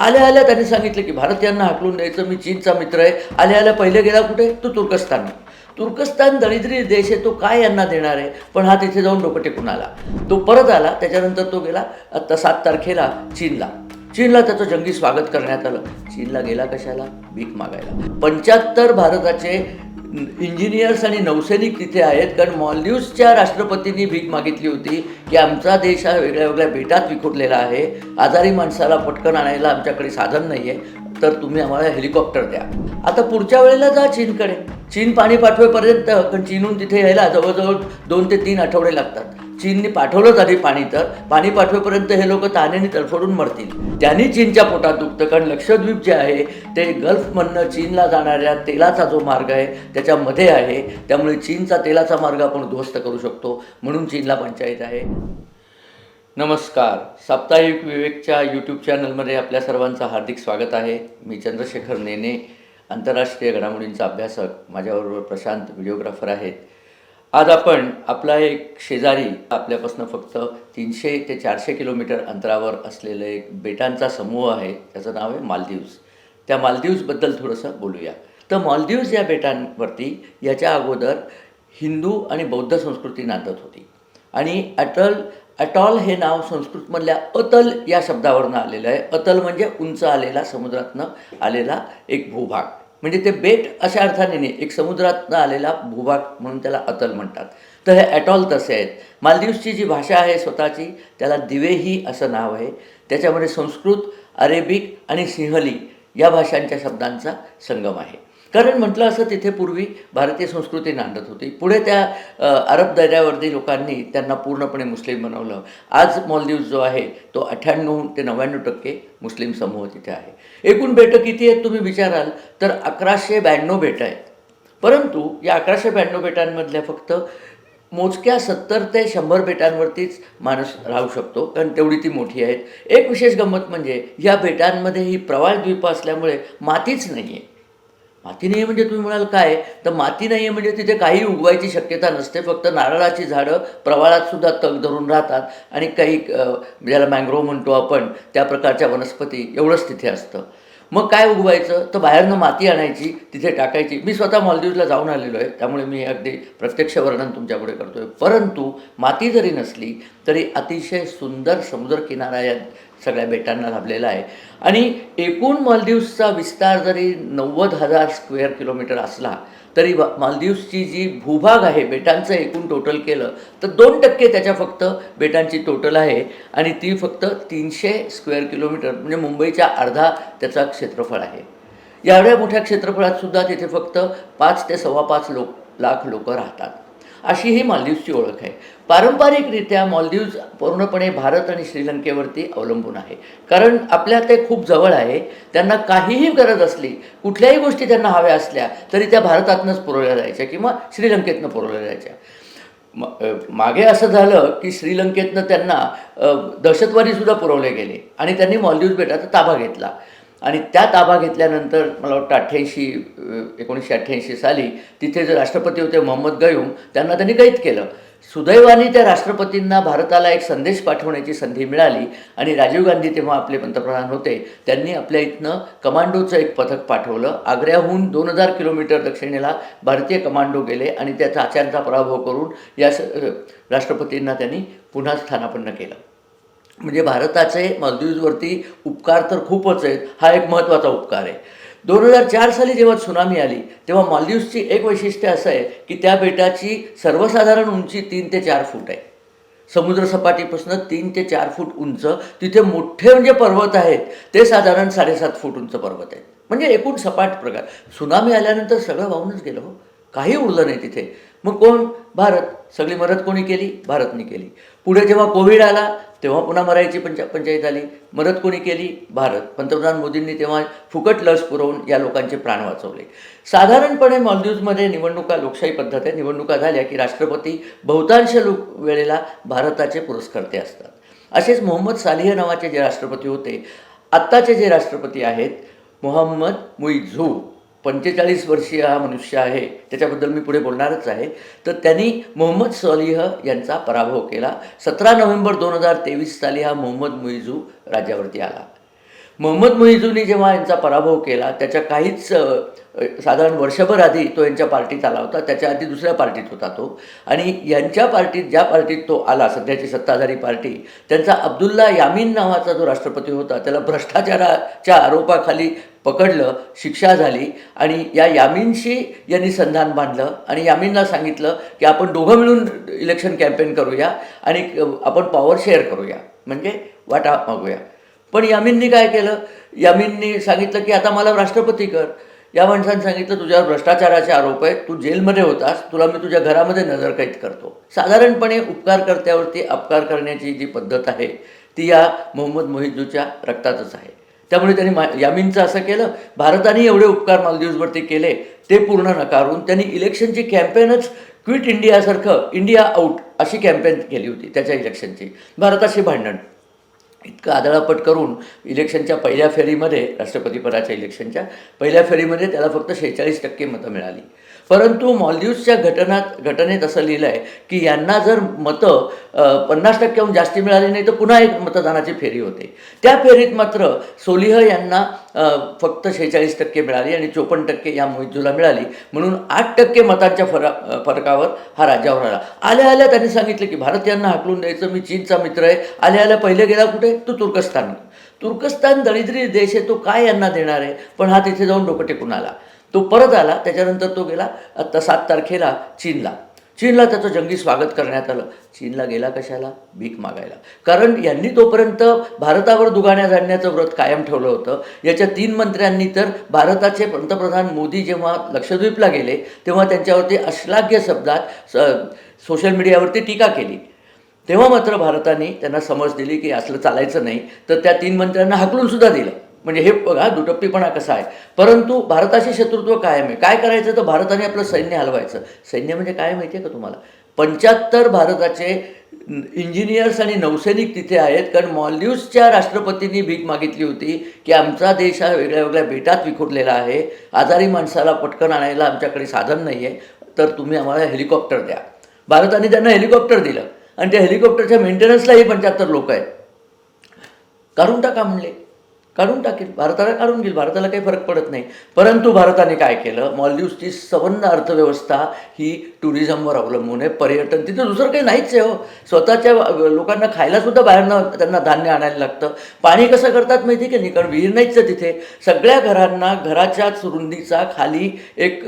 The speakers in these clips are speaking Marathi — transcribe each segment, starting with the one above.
आल्या आल्या त्यांनी सांगितलं की भारतीयांना हाकलून द्यायचं मी चीनचा मित्र आहे. आल्या आल्या पहिले गेला कुठे? तो तुर्कस्तान. तुर्कस्तान दरिद्री देश आहे तो काय यांना देणार आहे? पण हा तिथे जाऊन डोकं टेकून आला. तो परत आला त्याच्यानंतर तो गेला आत्ता सात तारखेला चीनला. चीनला त्याचं जंगी स्वागत करण्यात आलं. चीनला गेला कशाला? भीक मागायला. पंच्याहत्तर भारताचे इंजिनियर्स आणि नौसैनिक तिथे आहेत. कारण मॉलदिव्सच्या राष्ट्रपतींनी भीक मागितली होती की आमचा देश हा वेगळ्या वेगळ्या बेटात विखुरलेला आहे. आजारी माणसाला पटकन आणायला आमच्याकडे साधन नाही आहे तर तुम्ही आम्हाला हेलिकॉप्टर द्या. आता पुढच्या वेळेला जा चीनकडे. चीन पाणी पाठवेपर्यंत कारण चीनहून तिथे यायला जवळजवळ दोन ते तीन आठवडे लागतात. चीनने पाठवलंच आधी पाणी तर? पाणी पाठवेपर्यंत हे लोक ताण्याने तडफडून मरतील. त्यांनी चीनच्या पोटात दुखतं कारण लक्षद्वीप जे आहे ते गल्फमधनं चीनला जाणाऱ्या तेलाचा जो मार्ग आहे त्याच्यामध्ये आहे. त्यामुळे चीनचा तेलाचा मार्ग आपण ध्वस्त करू शकतो म्हणून चीनला पंचायत आहे. नमस्कार. साप्ताहिक विवेकच्या यूट्यूब चॅनलमध्ये आपल्या सर्वांचं हार्दिक स्वागत आहे. मी चंद्रशेखर नेने आंतरराष्ट्रीय घडामोडींचा अभ्यासक. माझ्याबरोबर प्रशांत व्हिडिओग्राफर आहेत. आज आपण आपला एक शेजारी आपल्यापासून फक्त तीनशे ते चारशे किलोमीटर अंतरावर असलेलं एक बेटांचा समूह आहे त्याचं नाव आहे मालदीव्स. त्या मालदीव्सबद्दल थोडंसं बोलूया. तर मालदीव्स या बेटांवरती याच्या अगोदर हिंदू आणि बौद्ध संस्कृती नांदत होती. आणि अटल अटॉल हे नाव संस्कृतमधल्या अतल या शब्दावरनं आलेलं आहे. अतल म्हणजे उंच आलेला समुद्रातनं आलेला एक भूभाग. म्हणजे ते बेट अशा अर्थाने नाही एक समुद्रातनं आलेला भूभाग म्हणून त्याला अतल म्हणतात. तर हे ॲटॉल तसे आहेत. मालदीव्सची जी भाषा आहे स्वतःची त्याला दिवेही असं नाव आहे. त्याच्यामध्ये संस्कृत अरेबिक आणि सिंहली या भाषांच्या शब्दांचा संगम आहे. कारण म्हटलं असं तिथे पूर्वी भारतीय संस्कृती नांदत होती. पुढे त्या अरब दर्यावरती लोकांनी त्यांना पूर्णपणे मुस्लिम बनवलं. आज मॉलदीव जो आहे तो अठ्ठ्याण्णव ते नव्याण्णव टक्के मुस्लिम समूह तिथे आहे. एकूण बेटं किती आहेत तुम्ही विचाराल तर अकराशे ब्याण्णव बेटं आहेत. परंतु या अकराशे ब्याण्णव बेटांमधल्या फक्त मोजक्या सत्तर ते शंभर बेटांवरतीच माणूस राहू शकतो कारण तेवढी ती मोठी आहेत. एक विशेष गंमत म्हणजे या बेटांमध्ये ही प्रवाळ द्वीप असल्यामुळे मातीच नाही आहे माती नाही आहे म्हणजे तुम्ही म्हणाल काय? तर माती नाही आहे म्हणजे तिथे काही उगवायची शक्यता नसते. फक्त नारळाची झाडं प्रवाळात सुद्धा तग धरून राहतात. आणि काही ज्याला मँग्रोव्ह म्हणतो आपण त्या प्रकारच्या वनस्पती एवढंच तिथे असतं. मग काय उगवायचं? तर बाहेरनं माती आणायची तिथे टाकायची. मी स्वतः मालदीवला जाऊन आलेलो आहे. त्यामुळे मी अगदी प्रत्यक्ष वर्णन तुमच्यापुढे करतो आहे परंतु माती जरी नसली तरी अतिशय सुंदर समुद्रकिनारा या सगळ्या बेटांना लाभलेला आहे. आणि एकूण मालदीव्सचा विस्तार जरी नव्वद हजार स्क्वेअर किलोमीटर असला तरी मालदीवची मालदीव्सची जी भूभाग आहे बेटांचं एकूण टोटल केलं तर दोन टक्के त्याच्या फक्त बेटांची टोटल आहे. आणि ती फक्त तीनशे स्क्वेअर किलोमीटर म्हणजे मुंबईच्या अर्धा त्याचा क्षेत्रफळ आहे. एवढ्या मोठ्या क्षेत्रफळात सुद्धा तिथे फक्त पाच ते सव्वा पाच लोक लाख लोक राहतात. अशी ही मालदीवची ओळख आहे. पारंपरिकरित्या मालदीव्ज पूर्णपणे भारत आणि श्रीलंकेवरती अवलंबून आहे. कारण आपल्या ते खूप जवळ आहे. त्यांना काहीही गरज असली कुठल्याही गोष्टी त्यांना हव्या असल्या तरी त्या भारतातनंच पुरवल्या जायच्या किंवा श्रीलंकेतनं पुरवल्या जायच्या. म मागे असं झालं की श्रीलंकेतनं त्यांना दहशतवादीसुद्धा पुरवले गेले आणि त्यांनी मालदीव्ज बेटाचा ताबा घेतला. आणि त्या ताबा घेतल्यानंतर मला वाटतं अठ्ठ्याऐंशी एकोणीसशे अठ्ठ्याऐंशी साली तिथे जे राष्ट्रपती होते मोहम्मद गयूम त्यांना त्यांनी कैद केलं. सुदैवाने त्या राष्ट्रपतींना भारताला एक संदेश पाठवण्याची संधी मिळाली आणि राजीव गांधी तेव्हा आपले पंतप्रधान होते. त्यांनी आपल्या इथनं कमांडोचं एक पथक पाठवलं. आग्र्याहून दोन हजार किलोमीटर दक्षिणेला भारतीय कमांडो गेले आणि त्या चाच्यांचा पराभव करून या स राष्ट्रपतींना त्यांनी पुन्हा स्थानापन्न केलं. म्हणजे भारताचे मालदीव्जवरती उपकार तर खूपच आहेत. हा एक महत्त्वाचा उपकार आहे. दोन हजार चार साली जेव्हा सुनामी आली तेव्हा मालदीव्सची एक वैशिष्ट्य असं आहे की त्या बेटाची सर्वसाधारण उंची तीन ते चार फूट आहे. समुद्रसपाटीपासून तीन ते चार फूट उंच तिथे मोठे म्हणजे पर्वत आहेत. ते साधारण साडेसात फूट उंच पर्वत आहेत. म्हणजे एकूण सपाट प्रकार. सुनामी आल्यानंतर सगळं वाहूनच गेलं हो. काही उरलं नाही तिथे. मग कोण? भारत. सगळी मदत कोणी केली? भारतने केली. पुढे जेव्हा कोविड आला तेव्हा पुन्हा मरायची पंचा पंचायत आली. मदत कोणी केली? भारत. पंतप्रधान मोदींनी तेव्हा फुकट लस पुरवून या लोकांचे प्राण वाचवले. साधारणपणे मालदीव्समध्ये निवडणुका लोकशाही पद्धत आहे निवडणुका झाल्या की राष्ट्रपती बहुतांश लोक वेळेला भारताचे पुरस्कर्ते असतात. असेच मोहम्मद सालिह नावाचे जे राष्ट्रपती होते आत्ताचे जे राष्ट्रपती आहेत मोहम्मद मुईझू पंचेचाळीस वर्षीय हा मनुष्य आहे त्याच्याबद्दल मी पुढे बोलणारच आहे. तर त्यांनी मोहम्मद सलीह यांचा पराभव केला. सतरा नोव्हेंबर दोन हजार तेवीस साली हा मोहम्मद मुइझू राज्यावरती आला. मोहम्मद मुहिजूनी जेव्हा यांचा पराभव केला त्याच्या काहीच साधारण वर्षभर आधी तो यांच्या पार्टीत आला होता त्याच्या आधी दुसऱ्या पार्टीत होता तो. आणि यांच्या पार्टीत ज्या पार्टीत तो आला सध्याची सत्ताधारी पार्टी त्यांचा अब्दुल्ला यामीन नावाचा जो राष्ट्रपती होता त्याला भ्रष्टाचाराच्या आरोपाखाली पकडलं शिक्षा झाली आणि या यामीनशी यांनी संधान बांधलं आणि यामीनला सांगितलं की आपण दोघं मिळून इलेक्शन कॅम्पेन करूया आणि आपण पॉवर शेअर करूया म्हणजे वाटा मागूया. पण यामीननी काय केलं? यामीननी सांगितलं की आता मला राष्ट्रपती कर. या माणसाने सांगितलं तुझ्यावर भ्रष्टाचाराचे आरोप आहेत तू जेलमध्ये होतास तुला मी तुझ्या घरामध्ये नजरकैद करतो. साधारणपणे उपकारकर्त्यावरती अपकार करण्याची जी पद्धत आहे ती या मोहम्मद मोहिजूच्या रक्तातच आहे. त्यामुळे त्यांनी मा यामीनचं असं केलं. भारताने एवढे उपकार मालदीव्सवरती केले ते पूर्ण नकारून त्यांनी इलेक्शनची कॅम्पेनच क्विट इंडियासारखं इंडिया आऊट अशी कॅम्पेन केली होती त्याच्या इलेक्शनची. भारताशी भांडण. इतकं आदळापट करून इलेक्शनच्या पहिल्या फेरीमध्ये राष्ट्रपतीपदाच्या इलेक्शनच्या पहिल्या फेरीमध्ये त्याला फक्त शेहेचाळीस टक्के मतं मिळाली. परंतु मॉलदीव्सच्या घटनात घटनेत असं लिहिलं आहे की यांना जर मतं पन्नास टक्क्याहून जास्ती मिळाली नाही तर पुन्हा एक मतदानाची फेरी होते. त्या फेरीत मात्र सोलिह यांना फक्त शेहेचाळीस टक्के मिळाली आणि चोपन्न टक्के या मोहिजूला मिळाली. म्हणून आठ टक्के मतांच्या फरा फरकावर हा राज्यावर आला आल्या आल्या त्यांनी सांगितलं की भारतीयांना हाकलून द्यायचं मी चीनचा मित्र आहे. आल्या आल्या पहिले गेला कुठे? तो तुर्कस्तान तुर्कस्तान दरिद्री देश आहे तो काय यांना देणार आहे? पण हा तिथे जाऊन डोकं टेकून आला. तो परत आला त्याच्यानंतर तो गेला आत्ता सात तारखेला चीनला. चीनला त्याचं जंगी स्वागत करण्यात आलं. चीनला गेला कशाला? भीक मागायला. कारण यांनी तोपर्यंत भारतावर दुगाण्या जाणण्याचं व्रत कायम ठेवलं होतं. याच्या तीन मंत्र्यांनी तर भारताचे पंतप्रधान मोदी जेव्हा लक्षद्वीपला गेले तेव्हा त्यांच्यावरती अश्लाघ्य शब्दात स सोशल मीडियावरती टीका केली. तेव्हा मात्र भारताने त्यांना समज दिली की असलं चालायचं नाही. तर त्या तीन मंत्र्यांना हाकलून सुद्धा दिलं. म्हणजे हे बघा दुटप्पीपणा कसा आहे. परंतु भारताशी शत्रुत्व कायम आहे. काय करायचं? तर भारताने आपलं सैन्य हलवायचं. सैन्य म्हणजे काय माहिती आहे का तुम्हाला? पंच्याहत्तर भारताचे इंजिनियर्स आणि नौसैनिक तिथे आहेत. कारण मॉलदीव्सच्या राष्ट्रपतींनी भीक मागितली होती की आमचा देश हा वेगळ्या वेगळ्या बेटात विखुरलेला आहे. आजारी माणसाला पटकन आणायला आमच्याकडे साधन नाही आहे तर तुम्ही आम्हाला हेलिकॉप्टर द्या. भारताने त्यांना हेलिकॉप्टर दिलं. आणि त्या हेलिकॉप्टरच्या मेंटेनन्सलाही पंच्याहत्तर लोक आहेत. काढून टाका म्हणले? काढून टाकेल. भारताला काढून घेईल. भारताला काही फरक पडत नाही. परंतु भारताने काय केलं? मॉलदीवची सवन्न अर्थव्यवस्था ही टुरिझमवर अवलंबून आहे. पर्यटन तिथं दुसरं काही नाहीच आहे हो. स्वतःच्या लोकांना खायलासुद्धा बाहेरनं त्यांना धान्य आणायला लागतं. पाणी कसं करतात माहिती की नाही? कारण विहीर नाहीच आहे तिथे. सगळ्या घरांना घराच्या रुंदीचा खाली एक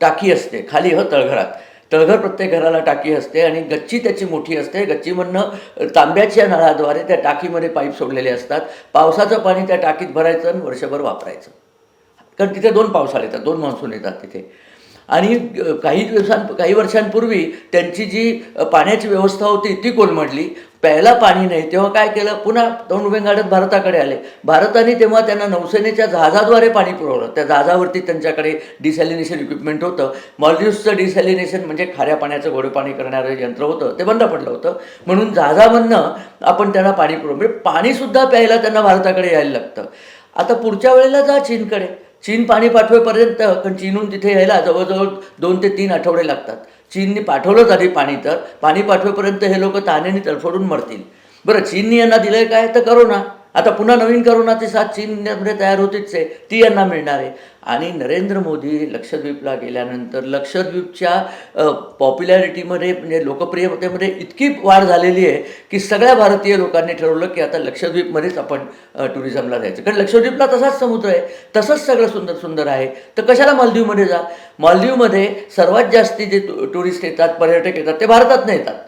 टाकी असते. खाली हो तळघरात. तळघर प्रत्येक घराला टाकी असते आणि गच्ची त्याची मोठी असते. गच्चीमधनं तांब्याच्या नळाद्वारे त्या टाकीमध्ये पाईप सोडलेले असतात. पावसाचं पाणी त्या टाकीत भरायचं आणि वर्षभर वापरायचं. कारण तिथे दोन पावसाळे येतात दोन मान्सून येतात तिथे. आणि काही दिवसां काही वर्षांपूर्वी त्यांची जी पाण्याची व्यवस्था होती ती कोलमडली. प्यायला पाणी नाही तेव्हा काय केलं? पुन्हा दोन उभे गाडत भारताकडे आले. भारताने तेव्हा त्यांना नौसेनेच्या जहाजाद्वारे पाणी पुरवलं. त्या जहाजावरती त्यांच्याकडे डिसॅलिनेशन इक्विपमेंट होतं. मॉलदीव्सचं डिसॅलिनेशन म्हणजे खाऱ्या पाण्याचं गोडे पाणी करणारं यंत्र होतं. ते बंद पडलं होतं. म्हणून जहाजामधनं आपण त्यांना पाणी पुरवलं. म्हणजे पाणीसुद्धा प्यायला त्यांना भारताकडे यायला लागतं. आता पुढच्या वेळेला जा चीनकडे. चीन पाणी पाठवेपर्यंत कारण चीनहून तिथे यायला जवळजवळ दोन ते तीन आठवडे लागतात. चीननी पाठवलंच आधी पाणी तर. पाणी पाठवेपर्यंत हे लोक ताण्याने तडफडून मरतील. बरं चीननी यांना दिलंय काय? तर करोना. आता पुन्हा नवीन करोनाची साथ चीनमध्ये तयार होतीच आहे ती यांना मिळणार आहे. आणि नरेंद्र मोदी लक्षद्वीपला गेल्यानंतर लक्षद्वीपच्या पॉप्युलॅरिटीमध्ये म्हणजे लोकप्रियतेमध्ये इतकी वाढ झालेली आहे की सगळ्या भारतीय लोकांनी ठरवलं की आता लक्षद्वीपमध्येच आपण टुरिझमला जायचं. कारण लक्षद्वीपला तसाच समुद्र आहे तसंच सगळं सुंदर सुंदर आहे. तर कशाला मालदीवमध्ये जा? मालदीवमध्ये सर्वात जास्ती जे टु- टुरिस्ट येतात पर्यटक येतात ते भारतातनं येतात.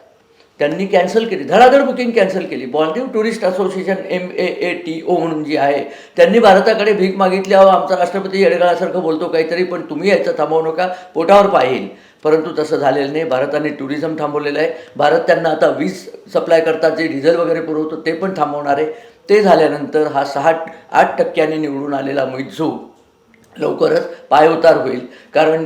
त्यांनी कॅन्सल केली धडाधड बुकिंग कॅन्सल केली. Maldives tourist association M A A T O म्हणून जी आहे त्यांनी भारताकडे भीक मागितली अहो आमचा राष्ट्रपती येडगाळासारखं बोलतो काहीतरी पण तुम्ही यायचं थांबवू नका पोटावर पाहिल परंतु तसं झालेलं नाही. भारताने टुरिझम थांबवलेलं आहे. भारत त्यांना आता वीज सप्लाय करतात जे डिझेल वगैरे पुरवतो ते पण थांबवणार आहे. ते झाल्यानंतर हा सहा आठ टक्क्यांनी निवडून आलेला मिझू लवकरच पायउतार होईल. कारण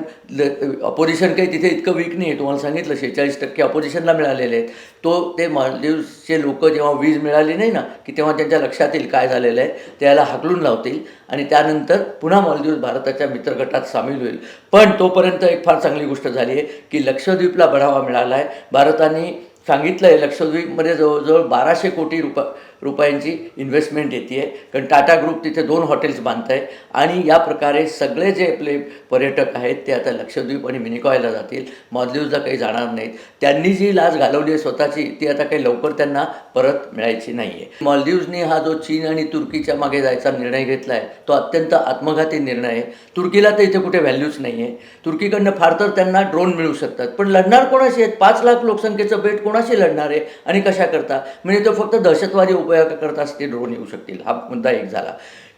अपोजिशन काही तिथे इतकं वीक नाही आहे तुम्हाला सांगितलं शेहेचाळीस टक्के अपोजिशनला मिळालेले आहेत. तो ते मालदीवचे लोक जेव्हा वीज मिळाली नाही ना की तेव्हा त्यांच्या लक्षात येईल काय झालेलं आहे त्याला हाकलून लावतील आणि त्यानंतर पुन्हा मालदीव भारताच्या मित्रगटात सामील होईल. पण तोपर्यंत एक फार चांगली गोष्ट झाली आहे की लक्षद्वीपला बढावा मिळाला आहे भारताने सांगितलं आहे लक्षद्वीपमध्ये जवळजवळ बाराशे कोटी रुप रुपयांची इन्व्हेस्टमेंट येते आहे कारण टाटा ग्रुप तिथे दोन हॉटेल्स बांधत आहे आणि या प्रकारे सगळे जे आपले पर्यटक आहेत ते आता लक्षद्वीप आणि मिनिकॉयला जातील. मॉलदीवला काही जाणार नाहीत. त्यांनी जी लाच घालवली आहे स्वतःची ती आता काही लवकर त्यांना परत मिळायची नाही आहे मॉलदीव्सनी हा जो चीन आणि तुर्कीच्या मागे जायचा निर्णय घेतला आहे तो अत्यंत आत्मघाती निर्णय आहे. तुर्कीला तर इथे कुठे व्हॅल्यूच नाही आहे तुर्कीकडनं फार तर त्यांना ड्रोन मिळू शकतात. पण लढणार कोणाशी आहेत? पाच लाख लोकसंख्येचं बेट कोणाशी लढणार आहे? आणि कशा करता? म्हणजे तो फक्त दहशतवादी उपयोगाकरताच ते ड्रोन येऊ शकतील. हा मुद्दा एक झाला.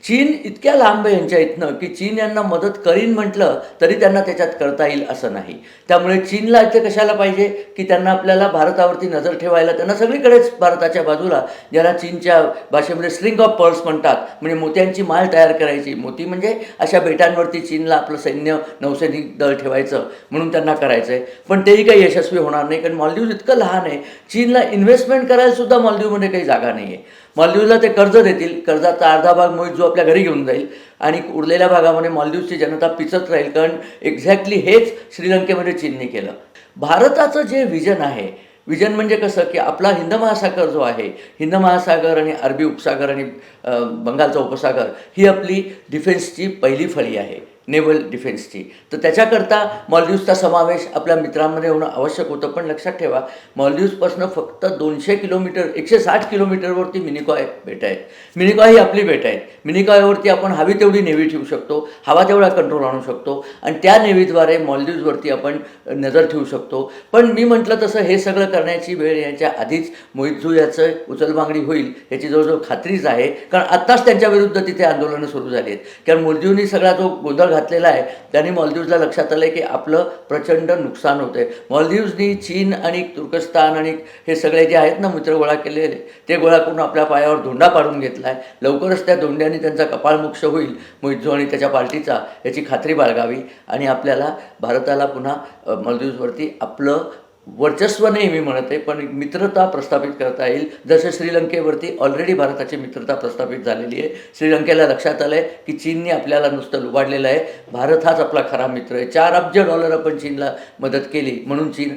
चीन इतक्या लांब आहे यांच्या इथनं की चीन यांना मदत करीन म्हटलं तरी त्यांना त्याच्यात करता येईल असं नाही. त्यामुळे चीनला इथे कशाला पाहिजे? की त्यांना आपल्याला भारतावरती नजर ठेवायला त्यांना सगळीकडेच भारताच्या बाजूला ज्याला चीनच्या भाषेमध्ये स्ट्रिंग ऑफ पर्ल्स म्हणतात म्हणजे मोत्यांची माल तयार करायची. मोती म्हणजे अशा बेटांवरती चीनला आपलं सैन्य नौसैनिक दल ठेवायचं म्हणून त्यांना करायचं आहे पण तेही काही यशस्वी होणार नाही कारण मॉलदीव इतकं लहान आहे. चीनला इन्व्हेस्टमेंट करायला सुद्धा मॉलदीवमध्ये काही जागा नाही आहे मॉलदीवला ते कर्ज देतील. कर्जाचा अर्धा भाग मोहित जो आपल्या घरी घेऊन जाईल आणि उरलेल्या भागामध्ये मॉलदीवची जनता पिचत राहील. कारण एक्झॅक्टली हेच श्रीलंकेमध्ये चीनने केलं. भारताचं जे विजन आहे विजन म्हणजे कसं की आपला हिंद महासागर जो आहे हिंद महासागर आणि अरबी उपसागर आणि बंगालचा उपसागर ही आपली डिफेन्सची पहिली फळी आहे. नेव्हल डिफेन्सची. तर त्याच्याकरता मॉलदीव्सचा समावेश आपल्या मित्रांमध्ये होणं आवश्यक होतं. पण लक्षात ठेवा मॉलदीव्सपासून फक्त दोनशे किलोमीटर एकशे साठ किलोमीटरवरती मिनिकॉय बेट आहेत. मिनिकॉय ही आपली बेट आहेत. मिनिकॉयवरती आपण हवी तेवढी नेव्ही ठेवू शकतो हवा तेवढा कंट्रोल आणू शकतो आणि त्या नेव्हीद्वारे मॉलदीव्सवरती आपण नजर ठेवू शकतो. पण मी म्हटलं तसं हे सगळं करण्याची वेळ याच्या आधीच मोहितजू याचं उचलबांगडी होईल याची जवळजवळ खात्रीच आहे. कारण आत्ताच त्यांच्या विरुद्ध तिथे आंदोलनं सुरू झाली आहेत. कारण मोलजीवनी सगळा जो गोंधळ घातलेला आहे. त्यांनी मॉलदीव्सला लक्षात आलं की आपलं प्रचंड नुकसान होतं आहे मॉलदीव्सनी चीन आणि तुर्कस्तान आणि हे सगळे जे आहेत ना मित्र गोळा केलेले ते गोळा करून आपल्या पायावर धोंडा पाडून घेतला आहे लवकरच त्या धोंड्याने त्यांचा कपाळमोक्ष होईल. मोहितजो आणि त्याच्या पार्टीचा याची खात्री बाळगावी आणि आपल्याला भारताला पुन्हा अ, मालदीव्सवरती आपलं वर्चस्व नाही मी म्हणत आहे पण मित्रता प्रस्थापित करता येईल. जसं श्रीलंकेवरती ऑलरेडी भारताची मित्रता प्रस्थापित झालेली आहे. श्रीलंकेला लक्षात आलं आहे की चीनने आपल्याला नुसतं लुबाडलेलं आहे. भारत हाच आपला खरा मित्र आहे. चार अब्ज डॉलर आपण चीनला मदत केली म्हणून चीन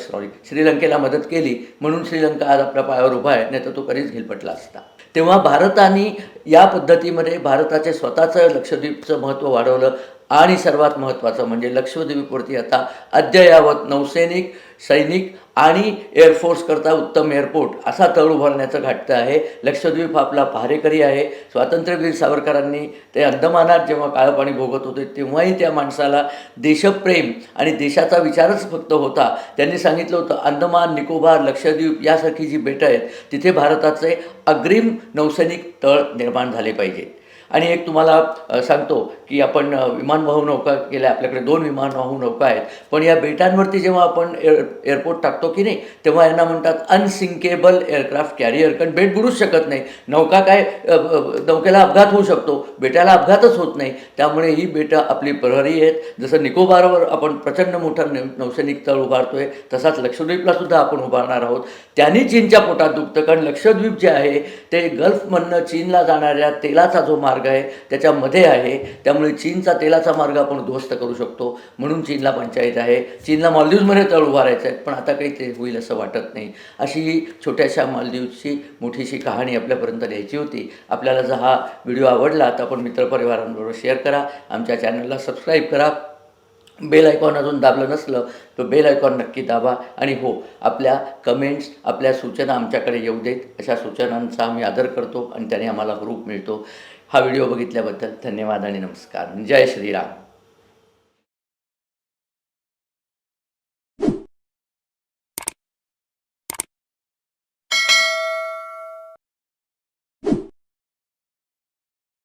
सॉरी श्रीलंकेला मदत केली म्हणून श्रीलंका आज आपल्या पायावर उभा आहे नाही तर तो कधीच घिलपटला असता. तेव्हा भारताने या पद्धतीमध्ये भारताचे स्वतःचं लक्षद्वीपचं महत्त्व वाढवलं. आणि सर्वात महत्त्वाचं म्हणजे लक्षद्वीपवरती आता अद्ययावत नौसैनिक सैनिक आणि एअरफोर्स करता उत्तम एअरपोर्ट असा तळ उभारण्याचं घाटतं आहे. लक्षद्वीप आपला पहारेकरी आहे. स्वातंत्र्यवीर सावरकरांनी ते अंदमानात जेव्हा काळं पाणी भोगत होते तेव्हाही त्या माणसाला देशप्रेम आणि देशाचा विचारच फक्त होता. त्यांनी सांगितलं होतं अंदमान निकोबार लक्षद्वीप यासारखी जी बेटं आहेत तिथे भारताचे अग्रिम नौसैनिक तळ निर्माण झाले पाहिजेत आणि एक तुम्हाला सांगतो की आपण विमानवाहू नौका केल्या आपल्याकडे दोन विमानवाहू नौका आहेत. पण या बेटांवरती जेव्हा आपण एअर एअरपोर्ट टाकतो की नाही तेव्हा यांना म्हणतात अनसिंकेबल एअरक्राफ्ट कॅरियर कारण बेट बुडूच शकत नाही. नौका काय नौकेला अपघात होऊ शकतो. बेटाला अपघातच होत नाही. त्यामुळे ही बेटं आपली प्रहरी आहेत. जसं निकोबारवर आपण प्रचंड मोठा नौसैनिक तळ उभारतोय तसाच लक्षद्वीपला सुद्धा आपण उभारणार आहोत. त्यांनी चीनच्या पोटात दुखतं. कारण लक्षद्वीप जे आहे ते गल्फमधनं चीनला जाणाऱ्या तेलाचा जो मार्ग मार्ग आहे त्याच्यामध्ये आहे. त्यामुळे चीनचा तेलाचा मार्ग आपण ध्वस्त करू शकतो. म्हणून चीनला पंचायत आहे. चीनला मालदीवमध्ये तळ उभारायचं आहे पण आता काही ते होईल असं वाटत नाही. अशी ही छोट्याशा मालदीवची मोठीशी कहाणी आपल्यापर्यंत द्यायची होती. आपल्याला जर हा व्हिडिओ आवडला तर आपण मित्रपरिवारांबरोबर शेअर करा. आमच्या चॅनलला सबस्क्राईब करा. बेल आयकॉन अजून दाबलं नसलं तर बेल आयकॉन नक्की दाबा. आणि हो आपल्या कमेंट्स आपल्या सूचना आमच्याकडे येऊ देत. अशा सूचनांचा आम्ही आदर करतो आणि त्याने आम्हाला रूप मिळतो. हा व्हिडिओ बघितल्याबद्दल धन्यवाद आणि नमस्कार. जय श्रीराम.